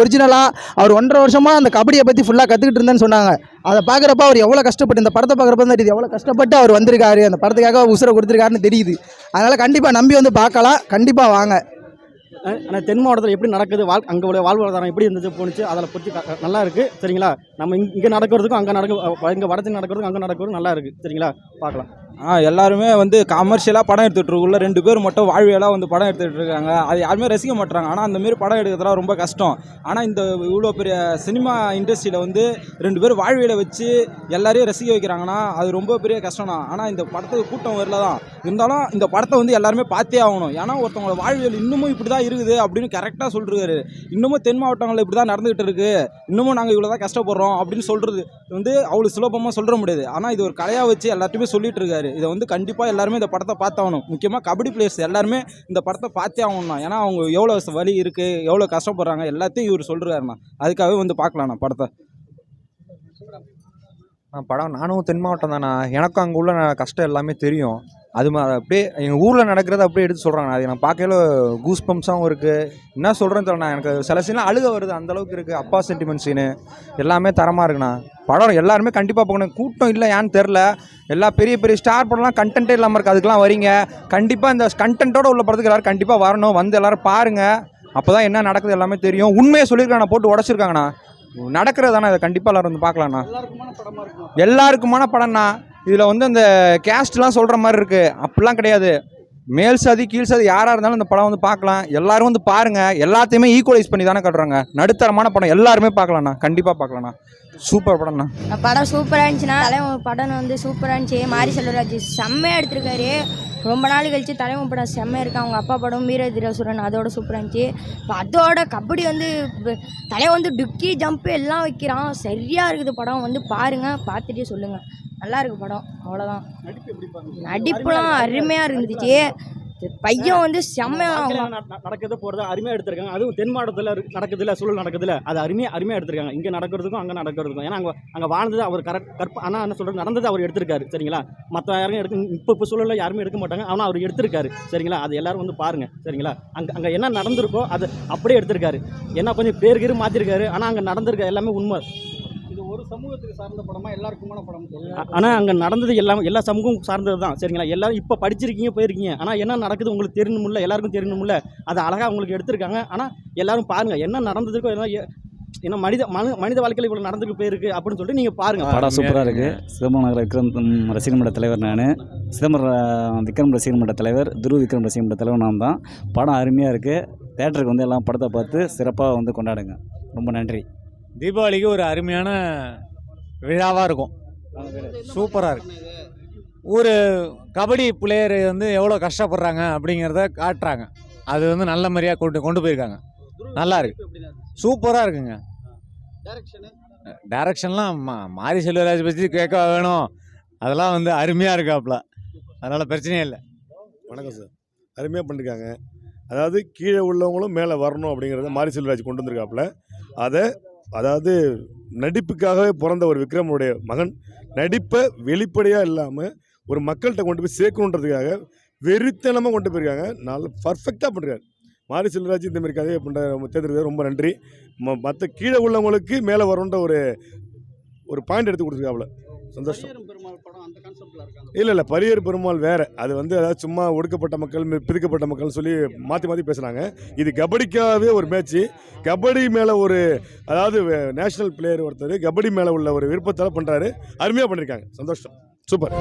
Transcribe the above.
ஒரிஜினலாக அவர் ஒன்றரை வருஷமாக அந்த கபடியை பற்றி ஃபுல்லாக கற்றுக்கிட்டு இருந்தேன்னு சொன்னாங்க. அதை பார்க்குறப்ப அவர் எவ்வளோ கஷ்டப்பட்டு இந்த படத்தை பார்க்குறப்ப தான் தெரியுது எவ்வளோ கஷ்டப்பட்டு அவர் வந்திருக்காரு அந்த படத்துக்காக உசுரை கொடுத்துருக்காருன்னு தெரியுது. அதனால் கண்டிப்பாக நம்பி வந்து பார்க்கலாம். கண்டிப்பாக வாங்க. ஆனால் தென் மாவட்டத்தில் எப்படி நடக்குது? வாழ் அங்கே உள்ள வாழ்வாதாரம் எப்படி இருந்துச்சு போணுச்சு அதில் பற்றி நல்லா இருக்குது சரிங்களா? நம்ம இங்கே நடக்கிறதுக்கும் அங்கே நடக்க இங்கே வடத்தில் நடக்கிறதுக்கும் அங்கே நடக்கிறதுக்கும் நல்லா இருக்குது சரிங்களா? பார்க்கலாம். ஆ எல்லாருமே வந்து கமர்ஷியலாக படம் எடுத்துகிட்டு இருக்குள்ள ரெண்டு பேர் மட்டும் வாழ்வியலாக வந்து படம் எடுத்துகிட்டு இருக்காங்க அது யாருமே ரசிக்க மாட்டுறாங்க ஆனால் அந்தமாரி படம் எடுக்கிறதுலாம் ரொம்ப கஷ்டம். ஆனால் இந்த இவ்வளோ பெரிய சினிமா இண்டஸ்ட்ரியில் வந்து ரெண்டு பேர் வாழ்வியலை வச்சு எல்லாரையும் ரசிக்க வைக்கிறாங்கன்னா அது ரொம்ப பெரிய கஷ்டம் தான் ஆனால் இந்த படத்துக்கு கூட்டம் வரல தான். இருந்தாலும் இந்த படத்தை வந்து எல்லாருமே பார்த்தே ஆகணும். ஏன்னா ஒருத்தவங்களோட வாழ்வியல் இன்னமும் இப்படி தான் இருக்குது அப்படின்னு கரெக்டாக சொல்லிருக்காரு. இன்னமும் தென் மாவட்டங்களில் இப்படி தான் நடந்துகிட்டு இருக்குது இன்னமும் நாங்கள் இவ்வளோ தான் கஷ்டப்படுறோம் அப்படின்னு சொல்கிறது வந்து அவ்வளோ சுலபமாக சொல்ல முடியாது. ஆனால் இது ஒரு கலையாக வச்சு எல்லாத்தையுமே சொல்லிட்டு இருக்காரு. இதை வந்து கண்டிப்பாக எல்லாருமே இந்த படத்தை பார்த்தாகணும். முக்கியமாக கபடி பிளேயர்ஸ் எல்லாருமே இந்த படத்தை பார்த்தே ஆகணும்னா ஏன்னா அவங்க எவ்வளோ வழி இருக்குது எவ்வளோ கஷ்டப்படுறாங்க எல்லாத்தையும் இவர் சொல்கிறாருண்ணா அதுக்காகவே வந்து பார்க்கலாண்ணா படத்தை. படம் நானும் தென் மாவட்டம் தானே எனக்கும் அங்கே உள்ள கஷ்டம் எல்லாமே தெரியும். அது மாதிரி அப்படியே எங்கள் ஊரில் நடக்கிறத அப்படியே எடுத்து சொல்கிறாங்க அது நான் பார்க்கல கூஸ் பம்ப்ஸாகவும் இருக்குது என்ன சொல்கிறேன்னு தெரியல எனக்கு சில சீன்லாம் அழுக வருது. அந்த அளவுக்கு இருக்குது அப்பா சென்டிமெண்ட் சீனு எல்லாமே தரமாக இருக்குண்ணா. படம் எல்லாருமே கண்டிப்பாக போகணும் கூட்டம் இல்லை ஏன்னு தெரில எல்லா பெரிய பெரிய ஸ்டார் படம்லாம் கண்டென்ட்டே இல்லாமல் இருக்குது அதுக்கெலாம் வரீங்க. கண்டிப்பாக இந்த கண்டென்ட்டோட உள்ள படத்துக்கு எல்லோரும் கண்டிப்பாக வரணும். வந்து எல்லோரும் பாருங்கள் அப்போ தான் என்ன நடக்குது எல்லாமே தெரியும். உண்மையை சொல்லியிருக்காங்கண்ணா போட்டு உடச்சிருக்காங்கண்ணா. நடக்கிறதாண்ணா இதை கண்டிப்பாக எல்லாரும் வந்து பார்க்கலாண்ணா எல்லாருக்குமான படம்ண்ணா. இதில் வந்து அந்த கேஸ்ட்லாம் சொல்கிற மாதிரி இருக்குது அப்படிலாம் கிடையாது. மேல் சாதி கீழ் சாதி யாராக இருந்தாலும் இந்த படம் வந்து பார்க்கலாம். எல்லாரும் வந்து பாருங்கள் எல்லாத்தையுமே ஈக்குவலைஸ் பண்ணி தானே கட்டுறாங்க. நடுத்தரமான படம் எல்லாருமே பார்க்கலாண்ணா கண்டிப்பாக பார்க்கலாண்ணா சூப்பர் படம்ண்ணா. படம் சூப்பராக இருந்துச்சுன்னா படம் வந்து சூப்பராக இருந்துச்சு. மாரி செல்வராஜ் செம்மையாக எடுத்திருக்காரு. ரொம்ப நாள் கழிச்சு தலைவன் படம் செம்மையாக இருக்கு. அவங்க அப்பா படம் வீரதிரசுரன் அதோட சூப்பராக இருந்துச்சு. இப்போ அதோட கபடி வந்து தலைவன் வந்து டுக்கி ஜம்ப்பு எல்லாம் வைக்கிறான். சரியாக இருக்குது படம். வந்து பாருங்கள் பார்த்துட்டே சொல்லுங்கள் நல்லா இருக்கு படம். அவ்வளோதான் நடிப்புலாம் அருமையாக இருந்துச்சு. பையன் வந்து அவங்க நடக்கிறது போகிறது அருமையாக எடுத்திருக்காங்க. அதுவும் தென் மாவட்டத்தில் நடக்குதுல சூழல் நடக்குதுல அது அருமையாக அருமையாக எடுத்திருக்காங்க. இங்கே நடக்கிறதுக்கும் அங்கே நடக்கிறதுக்கும். ஏன்னா அங்கே அங்கே வாழ்ந்தது அவர் கரெக்ட் கற்ப ஆனால் என்ன சொல்கிறது நடந்தது அவர் எடுத்திருக்காரு. சரிங்களா? மற்ற யாரும் எடுக்க இப்போ இப்போ சூழலில் யாருமே எடுக்க மாட்டாங்க. ஆனால் அவர் எடுத்திருக்காரு. சரிங்களா? அது எல்லாரும் வந்து பாருங்க. சரிங்களா? அங்கே அங்கே என்ன நடந்திருக்கோ அது அப்படியே எடுத்திருக்காரு. என்ன கொஞ்சம் பேர் கீரு மாற்றிருக்காரு ஆனால் அங்கே நடந்திருக்க எல்லாமே உண்மை. ஒரு சமூகத்துக்கு சார்ந்த படமா எல்லாருக்குமான படம் ஆனால் அங்கே நடந்தது எல்லாம் எல்லா சமூகம் சார்ந்தது தான். சரிங்களா? எல்லாரும் இப்போ படிச்சிருக்கீங்க போயிருக்கீங்க. ஆனால் என்ன நடக்குது உங்களுக்கு தெரியணும்ல எல்லாருக்கும் தெரியணும்ல அதை அழகாக உங்களுக்கு எடுத்திருக்காங்க. ஆனால் எல்லாரும் பாருங்கள் என்ன நடந்ததுக்கோ என்ன என்ன மனித மனு மனித வாழ்க்கையில் இவ்வளோ நடந்துக்கு போயிருக்கு அப்படின்னு சொல்லிட்டு நீங்கள் பாருங்கள் படம் சூப்பராக இருக்குது சிதம்பரம் நகர விக்ரம் ரசிகர் மன்ற தலைவர் நான். சிதம்பரம் விக்ரம் ரசிகர் மன்ற தலைவர் துருவ விக்ரம் ரசிகர் மன்ற தலைவர் நான் தான். படம் அருமையாக இருக்குது தேட்டருக்கு வந்து எல்லாம் படத்தை பார்த்து சிறப்பாக வந்து கொண்டாடுங்க. ரொம்ப நன்றி. தீபாவளிக்கு ஒரு அருமையான விழாவாக இருக்கும். சூப்பராக இருக்கு. ஒரு கபடி பிளேயர் வந்து எவ்வளோ கஷ்டப்படுறாங்க அப்படிங்கிறத காட்டுறாங்க. அது வந்து நல்ல மாதிரியாக கொண்டு கொண்டு போயிருக்காங்க. நல்லா இருக்கு. சூப்பராக இருக்குங்க. டைரக்ஷன்லாம் மா மாரி செல்வராஜ் பற்றி கேட்க வேணும். அதெல்லாம் வந்து அருமையாக இருக்காப்புல அதனால் பிரச்சனையே இல்லை. வணக்கம் சார். அருமையாக பண்ணியிருக்காங்க அதாவது கீழே உள்ளவங்களும் மேலே வரணும் அப்படிங்கிறத மாரி செல்வராஜ் கொண்டு வந்திருக்காப்புல அதை அதாவது நடிப்புக்காகவே பிறந்த ஒரு விக்ரமுடைய மகன் நடிப்பை வெளிப்படையாக இல்லாமல் ஒரு மக்கள்கிட்ட கொண்டு போய் சேர்க்கணுன்றதுக்காக வெறித்தனமாக கொண்டு போயிருக்காங்க. நல்ல பர்ஃபெக்டாக பண்ணுறாரு மாரி செல்வராஜ் இந்த மாதிரி கதையை பண்ணுற தேர்ந்தெடுக்கிறது ரொம்ப நன்றி. ம மற்ற கீழே உள்ளவங்களுக்கு மேலே வரணுன்ற ஒரு ஒரு பாயிண்ட் எடுத்து கொடுத்துருக்காப்புல. சந்தோஷம். இல்லை இல்லை பரியர் பெருமாள் வேறு. அது வந்து அதாவது சும்மா ஒடுக்கப்பட்ட மக்கள் பிரிக்கப்பட்ட பிதுக்கப்பட்ட மக்கள் சொல்லி மாற்றி மாற்றி பேசுகிறாங்க இது கபடிக்காகவே ஒரு மேட்ச்சு கபடி மேலே ஒரு அதாவது நேஷனல் பிளேயர் ஒருத்தர் கபடி மேலே உள்ள ஒரு விருப்பத்தால் பண்ணுறாரு அருமையாக பண்ணியிருக்காங்க சந்தோஷம். சூப்பர்.